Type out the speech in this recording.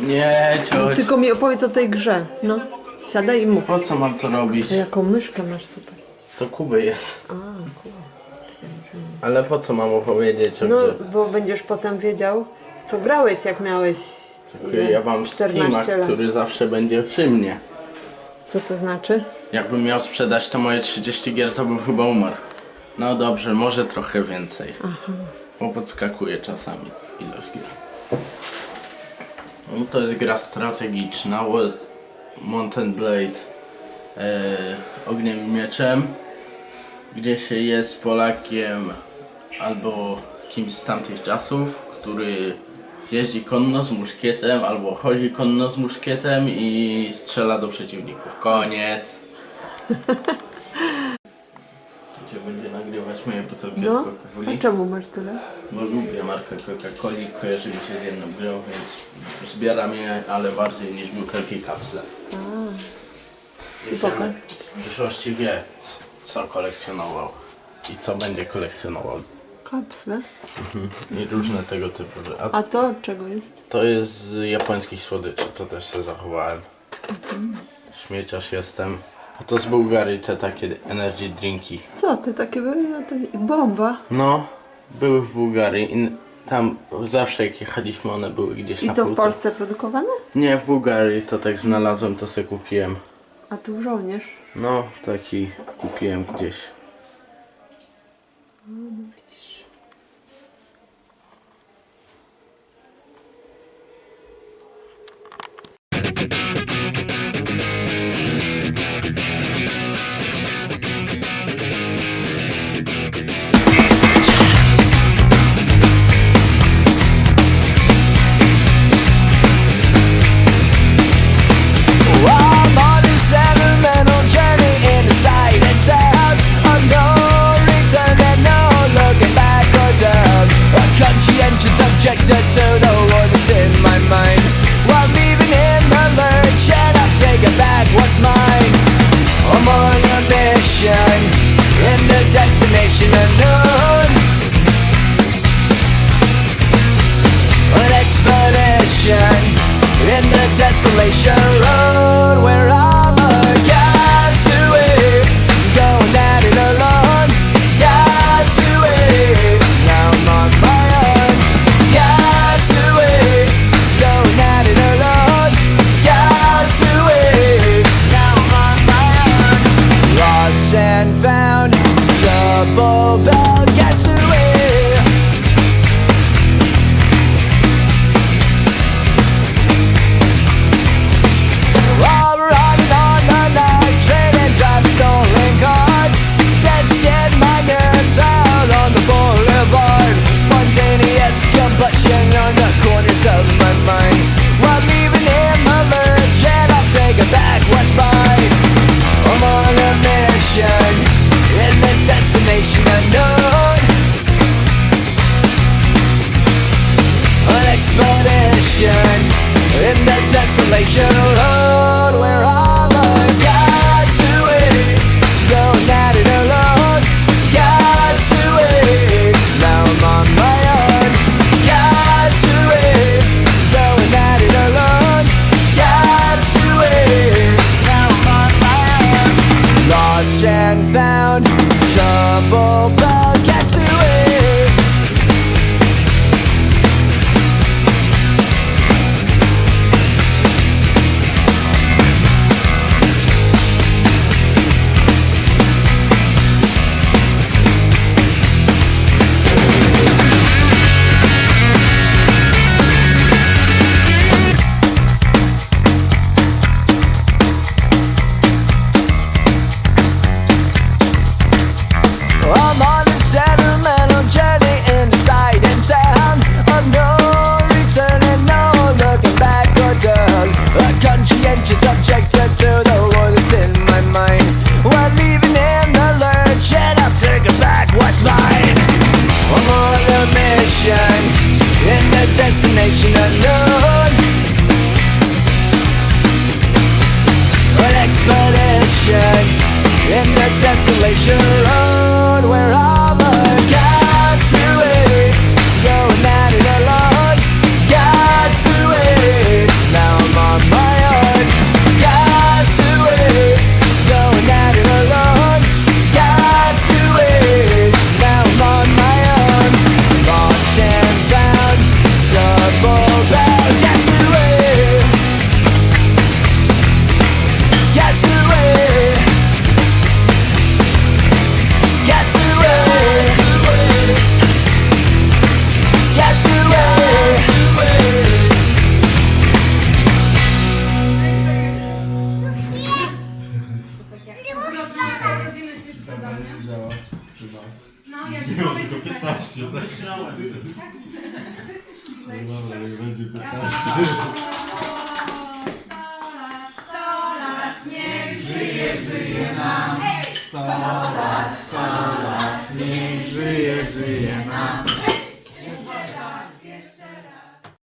Nie, cioć. Tylko mi opowiedz o tej grze. No, siadaj i mów. Po co mam to robić? A jaką myszkę masz super. To Kuby jest. A, kurwa. Ale po co mam opowiedzieć o No, grze? bo będziesz potem wiedział, w co grałeś, jak miałeś Tylko ile? ja mam Steama, 14 lat. który zawsze będzie przy mnie. Co to znaczy? Jakbym miał sprzedać to moje 30 gier, to bym chyba umarł. No dobrze, może trochę więcej. Bo podskakuje czasami ilość gier. No to jest gra strategiczna, World Mountain Blade e, Ogniem i Mieczem, gdzie się jest Polakiem albo kimś z tamtych czasów, który jeździ konno z muszkietem albo chodzi konno z muszkietem i strzela do przeciwników. Koniec. Gdzie będzie nagrywać moje butelki No, od a Coca-Coli? czemu masz tyle? Bo lubię markę Coca-Coli, kojarzy mi się z jedną grą, więc zbieram je, ale bardziej niż butelki kapsle. I pokaż. W przyszłości wie, co kolekcjonował i co będzie kolekcjonował. Kapsle. I różne tego typu rzeczy. A A to od czego jest? to jest z japońskich słodyczy, to też sobie zachowałem. Śmieciarz jestem. A to z Bułgarii te takie energy drinki. Co, ty takie były? To bomba. No, były w Bułgarii i tam zawsze jak jechaliśmy one były gdzieś I na to w półce. Polsce produkowane? Nie, w Bułgarii to tak znalazłem, to sobie kupiłem. A tu żołnierz. No, taki kupiłem gdzieś. consolation. ocean In the destination unknown. An expedition In the desolation road Where I zadania. Działa, chyba. No, ja się mogę się zająć. 15, tak? Myślałem. No dobra, tak. jak będzie 15. Żyje, żyje nam, 100 lat, 100 lat, niech żyje, żyje nam.